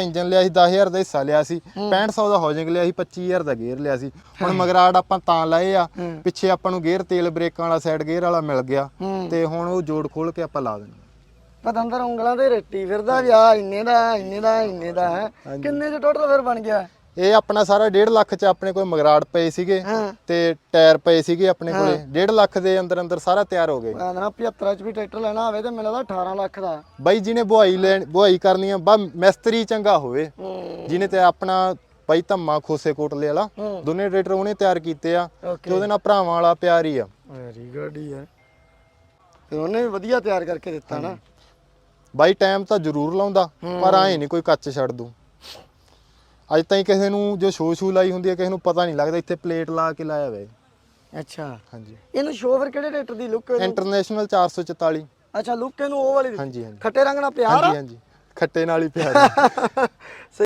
Engine ਲਿਆ ਸੀ 10000 ਦਾ ਹਿੱਸਾ ਲਿਆ ਸੀ 6500 ਦਾ ਹੌਜਿੰਗ ਲਿਆ ਸੀ 25000 ਦਾ ਗੇਅਰ ਲਿਆ ਸੀ। ਹੁਣ ਮਗਰਾੜ ਆਪਾਂ ਤਾਂ ਲਾਏ ਆ ਪਿੱਛੇ ਆਪਾਂ ਨੂੰ ਗੇਅਰ ਤੇਲ ਬ੍ਰੇਕਾਂ ਵਾਲਾ ਸਾਈਡ ਗੇਅਰ ਵਾਲਾ ਮਿਲ ਗਿਆ ਤੇ ਹੁਣ ਉਹ ਜੋੜ ਖੋਲ ਕੇ ਆਪਾਂ ਲਾ ਦੇਣਾ ਪਤੰਦਰ ਉਂਗਲਾਂ ਤੇ ਰੱਟੀ ਫਿਰਦਾ ਵੀ ਆ ਇੰਨੇ ਦਾ ਇੰਨੇ ਦਾ ਇੰਨੇ ਦਾ ਹੈ। ਕਿੰਨੇ ਚ ਟੋਟਲ ਫਿਰ ਬਣ ਗਿਆ? ਇਹ ਆਪਣਾ ਸਾਰਾ 1.5 ਲੱਖ ਚ ਆਪਣੇ ਕੋਲ ਮਗਰਾੜ ਪਏ ਸੀਗੇ ਤੇ ਟਾਇਰ ਪਏ ਸੀਗੇ ਆਪਣੇ ਕੋਲੇ। 1.5 ਲੱਖ ਦੇ ਅੰਦਰ ਅੰਦਰ ਸਾਰਾ ਤਿਆਰ ਹੋ ਗਿਆ ਨਾ 75 ਚ ਵੀ ਟਰੈਕਟਰ ਲੈਣਾ ਹੋਵੇ ਤੇ ਮੈਨੂੰ ਲੱਗਦਾ 18 ਲੱਖ ਦਾ। ਬਾਈ ਜਿਹਨੇ ਬੁਹਾਈ ਲੈਣ ਬੁਹਾਈ ਕਰਨੀ ਆ ਬਾ ਮਿਸਤਰੀ ਚੰਗਾ ਹੋਵੇ। ਜਿਹਨੇ ਤੇ ਆਪਣਾ ਬਾਈ ਧੰਮਾ ਖੋਸੇ ਕੋਟਲੇ ਵਾਲਾ। ਦੋਨੇ ਟਰੈਕਟਰ ਉਹਨੇ ਤਿਆਰ ਕੀਤੇ ਆ। ਤੇ ਉਹਦੇ ਨਾਲ ਭਰਾਵਾਂ ਵਾਲਾ ਪਿਆਰ ਹੀ ਆ। ਵੈਰੀ ਗੁੱਡ ਯਾਰ ਫਿਰ ਉਹਨੇ ਵੀ ਵਧੀਆ ਤਿਆਰ ਕਰਕੇ ਦਿੱਤਾ ਨਾ। ਬਾਈ ਟਾਈਮ ਤਾਂ ਜ਼ਰੂਰ ਲਾਉਂਦਾ ਪਰ ਐ ਨਹੀਂ ਕੋਈ ਕੱਚ ਛੱਡ ਦੂ ਅੱਜ ਤਾਈਂ ਕਿਸੇ ਨੂੰ ਜੋ ਸ਼ੋ ਸ਼ੂ ਲਾਈ ਹੁੰਦੀ ਹੈ ਕਿਸੇ ਨੂੰ ਪਤਾ ਨਹੀਂ ਲੱਗਦਾ ਇੱਥੇ ਪਲੇਟ ਲਾ ਕੇ ਲਾਇਆ ਹੈ। ਅੱਛਾ ਹਾਂਜੀ ਇਹਨੂੰ ਸ਼ੋ ਫਿਰ ਕਿਹੜੇ ਟਰੈਕਟਰ ਦੀ ਲੁੱਕ ਇੰਟਰਨੈਸ਼ਨਲ 444 ਅੱਛਾ ਲੁੱਕ ਇਹਨੂੰ ਉਹ ਵਾਲੀ। ਹਾਂਜੀ ਹਾਂਜੀ ਖੱਟੇ ਰੰਗ ਨਾਲ ਪਿਆਰ ਹਾਂਜੀ ਹਾਂਜੀ ਖੱਟੇ ਨਾਲ ਹੀ ਪਿਆਰ।